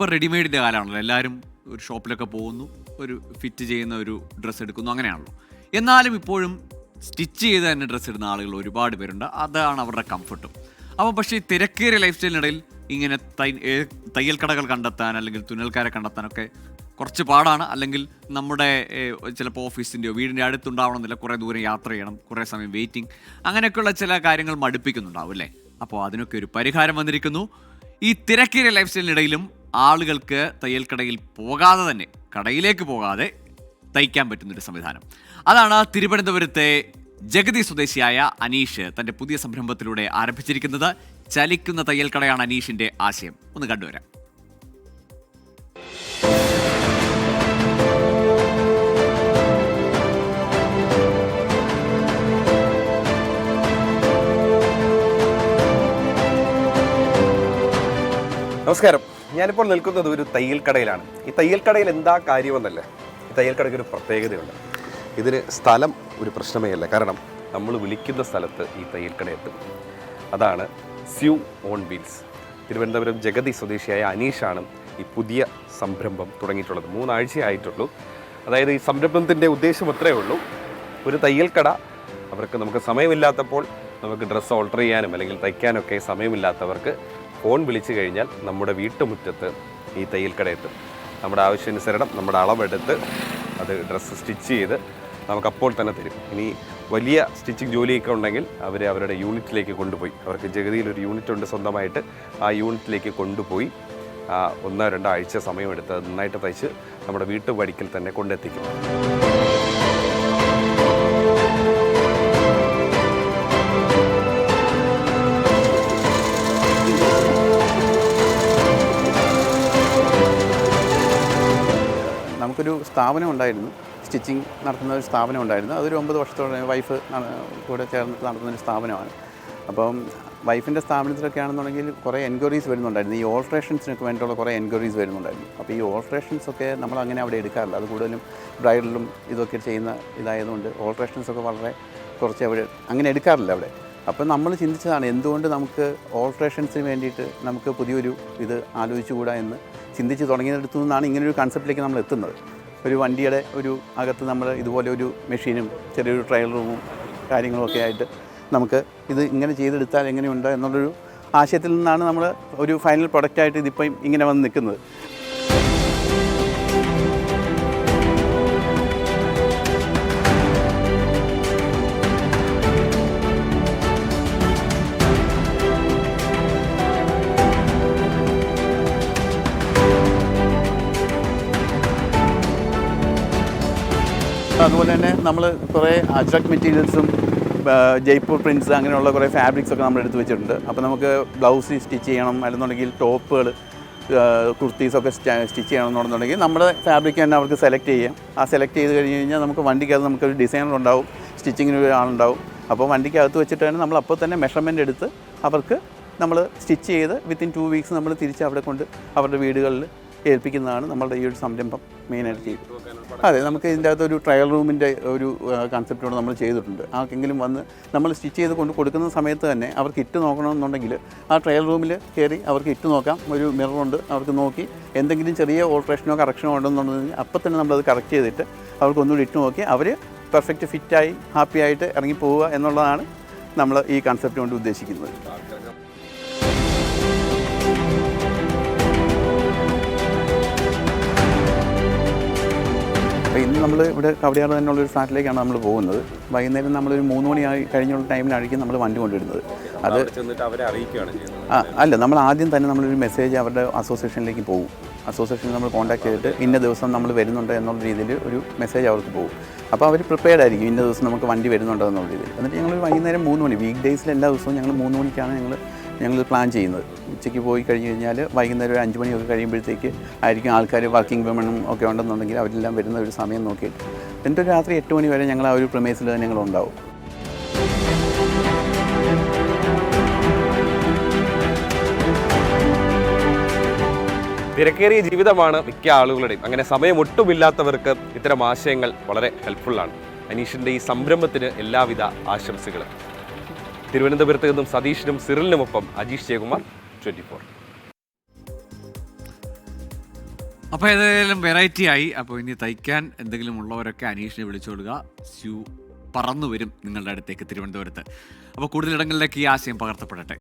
ഇപ്പോൾ റെഡിമെയ്ഡിന്റെ കാലമാണല്ലോ. എല്ലാവരും ഒരു ഷോപ്പിലൊക്കെ പോകുന്നു ഒരു ഫിറ്റ് ചെയ്യുന്ന ഒരു ഡ്രസ്സ് എടുക്കുന്നു അങ്ങനെയാണല്ലോ. എന്നാലും ഇപ്പോഴും സ്റ്റിച്ച് ചെയ്ത് തന്നെ ഡ്രസ്സ് ഇടുന്ന ആളുകൾ ഒരുപാട് പേരുണ്ട്. അതാണ് അവരുടെ കംഫർട്ടും അപ്പോൾ പക്ഷേ ഈ തിരക്കേറിയ ലൈഫ് സ്റ്റൈലിനിടയിൽ ഇങ്ങനെ തൈ തയ്യൽ കടകൾ കണ്ടെത്താൻ അല്ലെങ്കിൽ തുന്നൽക്കാരെ കണ്ടെത്താനൊക്കെ കുറച്ച് പാടാണ്. അല്ലെങ്കിൽ നമ്മുടെ ചിലപ്പോൾ ഓഫീസിന്റെയോ വീടിന്റെ അടുത്തുണ്ടാവണമെന്നില്ല കുറേ ദൂരം യാത്ര ചെയ്യണം കുറേ സമയം വെയിറ്റിംഗ് അങ്ങനെയൊക്കെയുള്ള ചില കാര്യങ്ങൾ മടുപ്പിക്കുന്നുണ്ടാവും അല്ലേ? അപ്പോൾ അതിനൊക്കെ ഒരു പരിഹാരം വന്നിരിക്കുന്നു. ഈ തിരക്കേറിയ ലൈഫ് സ്റ്റൈലിനിടയിലും ആളുകൾക്ക് തയ്യൽ കടയിൽ പോകാതെ തന്നെ കടയിലേക്ക് പോകാതെ തയ്ക്കാൻ പറ്റുന്നൊരു സംവിധാനം. അതാണ് തിരുവനന്തപുരത്തെ ജഗതി സ്വദേശിയായ അനീഷ് തന്റെ പുതിയ സംരംഭത്തിലൂടെ ആരംഭിച്ചിരിക്കുന്നത്. ചലിക്കുന്ന തയ്യൽ കടയാണ് അനീഷിന്റെ ആശയം. ഒന്ന് കണ്ടുവരാം. നമസ്കാരം. ഞാനിപ്പോൾ നിൽക്കുന്നത് ഒരു തയ്യൽ കടയിലാണ് ഈ തയ്യൽ കടയിൽ എന്താ കാര്യമെന്നല്ലേ? ഈ തയ്യൽ കടയ്ക്ക് ഒരു പ്രത്യേകതയുണ്ട്. ഇതിന് സ്ഥലം ഒരു പ്രശ്നമേ അല്ല കാരണം നമ്മൾ വിളിക്കുന്ന സ്ഥലത്ത് ഈ തയ്യൽ കട എത്തും. അതാണ് sew on wheels. Thiruvananthapuram Jagathy സ്വദേശിയായ അനീഷാണ് ഈ പുതിയ സംരംഭം തുടങ്ങിയിട്ടുള്ളത്. മൂന്നാഴ്ചയായിട്ടുള്ളൂ. അതായത് ഈ സംരംഭത്തിന്റെ ഉദ്ദേശം അത്രയേ ഉള്ളൂ. ഒരു തയ്യൽ കട അവർക്ക് നമുക്ക് സമയമില്ലാത്തപ്പോൾ നമുക്ക് ഡ്രസ്സ് ഓൾട്ടർ ചെയ്യാനും അല്ലെങ്കിൽ തയ്ക്കാനൊക്കെ സമയമില്ലാത്തവർക്ക് ഫോൺ വിളിച്ചു കഴിഞ്ഞാൽ നമ്മുടെ വീട്ടുമുറ്റത്ത് ഈ തയ്യൽ കട എത്തും നമ്മുടെ ആവശ്യാനുസരണം നമ്മുടെ അളവെടുത്ത് അത് ഡ്രസ്സ് സ്റ്റിച്ച് ചെയ്ത് നമുക്കപ്പോൾ തന്നെ തരും. ഇനി വലിയ സ്റ്റിച്ചിങ് ജോലിയൊക്കെ ഉണ്ടെങ്കിൽ അവർ അവരുടെ യൂണിറ്റിലേക്ക് കൊണ്ടുപോയി. അവർക്ക് ജഗതിയിൽ ഒരു യൂണിറ്റ് ഉണ്ട് സ്വന്തമായിട്ട്. ആ യൂണിറ്റിലേക്ക് കൊണ്ടുപോയി ഒന്നോ രണ്ടോ ആഴ്ച സമയമെടുത്ത് നന്നായിട്ട് തയ്ച്ച് നമ്മുടെ വീട്ടുപടിക്കൽ തന്നെ കൊണ്ടെത്തിക്കും. നമുക്കൊരു സ്ഥാപനം ഉണ്ടായിരുന്നു. സ്റ്റിച്ചിങ് നടത്തുന്ന ഒരു സ്ഥാപനം ഉണ്ടായിരുന്നു. അതൊരു ഒമ്പത് വർഷത്തോടെ വൈഫ് കൂടെ ചേർന്ന് നടത്തുന്ന ഒരു സ്ഥാപനമാണ്. അപ്പം വൈഫിന്റെ സ്ഥാപനത്തിലൊക്കെ ആണെന്നുണ്ടെങ്കിൽ കുറേ എൻക്വയറീസ് വരുന്നുണ്ടായിരുന്നു. ഈ ഓൾട്രേഷൻസിനൊക്കെ വേണ്ടിയിട്ടുള്ള കുറേ എൻക്വയറീസ് വരുന്നുണ്ടായിരുന്നു. അപ്പോൾ ഈ ഓൾട്രേഷൻസ് ഒക്കെ നമ്മൾ അങ്ങനെ അവിടെ എടുക്കാറില്ല. അത് കൂടുതലും ബ്രൈഡലും ഇതൊക്കെ ചെയ്യുന്ന ഇതായതുകൊണ്ട് ഓൾട്രേഷൻസ് ഒക്കെ വളരെ കുറച്ച് അവിടെ അങ്ങനെ എടുക്കാറില്ല അവിടെ. അപ്പോൾ നമ്മൾ ചിന്തിച്ചതാണ് എന്തുകൊണ്ട് നമുക്ക് ഓൾട്രേഷൻസിന് വേണ്ടിയിട്ട് നമുക്ക് പുതിയൊരു ഇത് ആലോചിച്ചുകൂടാ എന്ന് ചിന്തിച്ച് തുടങ്ങിയതെടുത്തു നിന്നാണ് ഇങ്ങനൊരു കൺസെപ്റ്റിലേക്ക് നമ്മൾ എത്തുന്നത്. ഒരു വണ്ടിയുടെ ഒരു അകത്ത് നമ്മൾ ഇതുപോലെ ഒരു മെഷീനും ചെറിയൊരു ട്രയൽ റൂമും കാര്യങ്ങളുമൊക്കെ ആയിട്ട് നമുക്ക് ഇത് ഇങ്ങനെ ചെയ്തെടുത്താൽ എങ്ങനെയുണ്ട് എന്നുള്ളൊരു ആശയത്തിൽ നിന്നാണ് നമ്മൾ ഒരു ഫൈനൽ പ്രൊഡക്റ്റായിട്ട് ഇതിപ്പം ഇങ്ങനെ വന്ന് നിൽക്കുന്നത്. അതുപോലെ തന്നെ നമ്മൾ കുറേ അജ്രക് മെറ്റീരിയൽസും ജയ്പൂർ പ്രിന്റ്സ് അങ്ങനെയുള്ള കുറേ ഫാബ്രിക്സ് ഒക്കെ നമ്മൾ എടുത്ത് വെച്ചിട്ടുണ്ട്. അപ്പോൾ നമുക്ക് ബ്ലൗസ് സ്റ്റിച്ച് ചെയ്യണം അല്ലെന്നുണ്ടെങ്കിൽ ടോപ്പുകൾ കുർത്തീസൊക്കെ സ്റ്റിച്ച് ചെയ്യണം ചെയ്യണമെന്നുണ്ടെന്നുണ്ടെങ്കിൽ നമ്മുടെ ഫാബ്രിക് തന്നെ അവർക്ക് സെലക്ട് ചെയ്യാം. ആ സെലക്ട് ചെയ്ത് കഴിഞ്ഞ് കഴിഞ്ഞാൽ നമുക്ക് വണ്ടിക്കകത്ത് നമുക്കൊരു ഡിസൈനർ ഉണ്ടാവും സ്റ്റിച്ചിങ്ങിന് ഒരു ആളുണ്ടാവും. അപ്പോൾ വണ്ടിക്കകത്ത് വെച്ചിട്ട് തന്നെ നമ്മൾ അപ്പോൾ തന്നെ മെഷർമെന്റ് എടുത്ത് അവർക്ക് നമ്മൾ സ്റ്റിച്ച് ചെയ്ത് വിത്തിൻ ടു വീക്സ് നമ്മൾ തിരിച്ച് അവിടെ കൊണ്ട് അവരുടെ വീടുകളിൽ ഏൽപ്പിക്കുന്നതാണ് നമ്മളുടെ ഈ ഒരു സംരംഭം മെയിനായിട്ട് ചെയ്തത് അതെ നമുക്ക് ഇതിന്റെ അകത്ത് ഒരു ട്രയൽ റൂമിന്റെ ഒരു കൺസെപ്റ്റോട് നമ്മൾ ചെയ്തിട്ടുണ്ട്. ആർക്കെങ്കിലും വന്ന് നമ്മൾ സ്റ്റിച്ച് ചെയ്ത് കൊണ്ട് കൊടുക്കുന്ന സമയത്ത് തന്നെ അവർക്ക് ഇട്ട് നോക്കണമെന്നുണ്ടെങ്കിൽ ആ ട്രയൽ റൂമിൽ കയറി അവർക്ക് ഇട്ട് നോക്കാം. ഒരു മിററുണ്ട് അവർക്ക് നോക്കി എന്തെങ്കിലും ചെറിയ ഓൾട്രേഷനോ കറക്ഷനോ ഉണ്ടെന്നുണ്ടെങ്കിൽ അപ്പം തന്നെ നമ്മളത് കറക്റ്റ് ചെയ്തിട്ട് അവർക്ക് ഒന്നുകൂടി ഇട്ട് നോക്കി അവർ പെർഫെക്റ്റ് ഫിറ്റായി ഹാപ്പിയായിട്ട് ഇറങ്ങി പോവുക എന്നുള്ളതാണ് നമ്മൾ ഈ കൺസെപ്റ്റ് കൊണ്ട് ഉദ്ദേശിക്കുന്നത്. ഇന്ന് നമ്മൾ ഇവിടെ കവടിയാറ് തന്നെയുള്ള ഒരു ഫ്ലാറ്റിലേക്കാണ് നമ്മൾ പോകുന്നത്. വൈകുന്നേരം നമ്മളൊരു മൂന്ന് മണിയായി കഴിഞ്ഞുള്ള ടൈമിലായിരിക്കും നമ്മൾ വണ്ടി കൊണ്ടുവരുന്നത്. അത് അവരെ അറിയിക്കുകയാണ് ആ അല്ല നമ്മൾ ആദ്യം തന്നെ നമ്മളൊരു മെസ്സേജ് അവരുടെ അസോസിയേഷനിലേക്ക് പോകും. അസോസിയേഷനിൽ നമ്മൾ കോൺടാക്ട് ചെയ്തിട്ട് ഇന്ന ദിവസം നമ്മൾ വരുന്നുണ്ട് എന്നുള്ള രീതിയിൽ ഒരു മെസ്സേജ് അവർക്ക് പോകും. അപ്പോൾ അവർ പ്രിപ്പയർഡ് ആയിരിക്കും ഇന്ന ദിവസം നമുക്ക് വണ്ടി വരുന്നുണ്ടോ എന്നുള്ള രീതിയിൽ. എന്നിട്ട് ഞങ്ങൾ വൈകുന്നേരം മൂന്ന് മണി വീക്ക് ഡേയ്സിൽ എല്ലാ ദിവസവും ഞങ്ങൾ മൂന്ന് മണിക്കാണ് ഞങ്ങൾ ഞങ്ങൾ പ്ലാൻ ചെയ്യുന്നത്. ഉച്ചയ്ക്ക് പോയി കഴിഞ്ഞ് കഴിഞ്ഞാൽ വൈകുന്നേരം ഒരു അഞ്ച് മണിയൊക്കെ കഴിയുമ്പോഴത്തേക്ക് ആയിരിക്കും ആൾക്കാർ വർക്കിംഗ് വിമണും ഒക്കെ ഉണ്ടെന്നുണ്ടെങ്കിൽ അവരെല്ലാം വരുന്ന ഒരു സമയം നോക്കിയിട്ട്. എന്നിട്ട് രാത്രി എട്ട് മണി വരെ ഞങ്ങൾ ആ ഒരു പ്രമേസിൽ തന്നെ ഞങ്ങൾ ഉണ്ടാവും. തിരക്കേറിയ ജീവിതമാണ് മിക്ക ആളുകളുടെയും. അങ്ങനെ സമയം ഒട്ടുമില്ലാത്തവർക്ക് ഇത്തരം ആശയങ്ങൾ വളരെ ഹെൽപ്ഫുള്ളാണ് അനീഷിന്റെ ഈ സംരംഭത്തിന് എല്ലാവിധ ആശംസകളും. തിരുവനന്തപുരത്ത് നിന്നും സതീഷിനും സിറിലിനുമൊപ്പം അജീഷ് ജയകുമാർ ട്വന്റി ഫോർ. അപ്പോൾ ഏതായാലും വെറൈറ്റി ആയി. അപ്പോൾ ഇനി തയ്ക്കാൻ എന്തെങ്കിലും ഉള്ളവരൊക്കെ അനീഷിനെ വിളിച്ചോളുക സ്യൂ പറന്നു വരും നിങ്ങളുടെ അടുത്തേക്ക് തിരുവനന്തപുരത്ത്. അപ്പോൾ കൂടുതൽ ഇടങ്ങളിലേക്ക് ഈ ആശയം പകർത്തപ്പെടട്ടെ.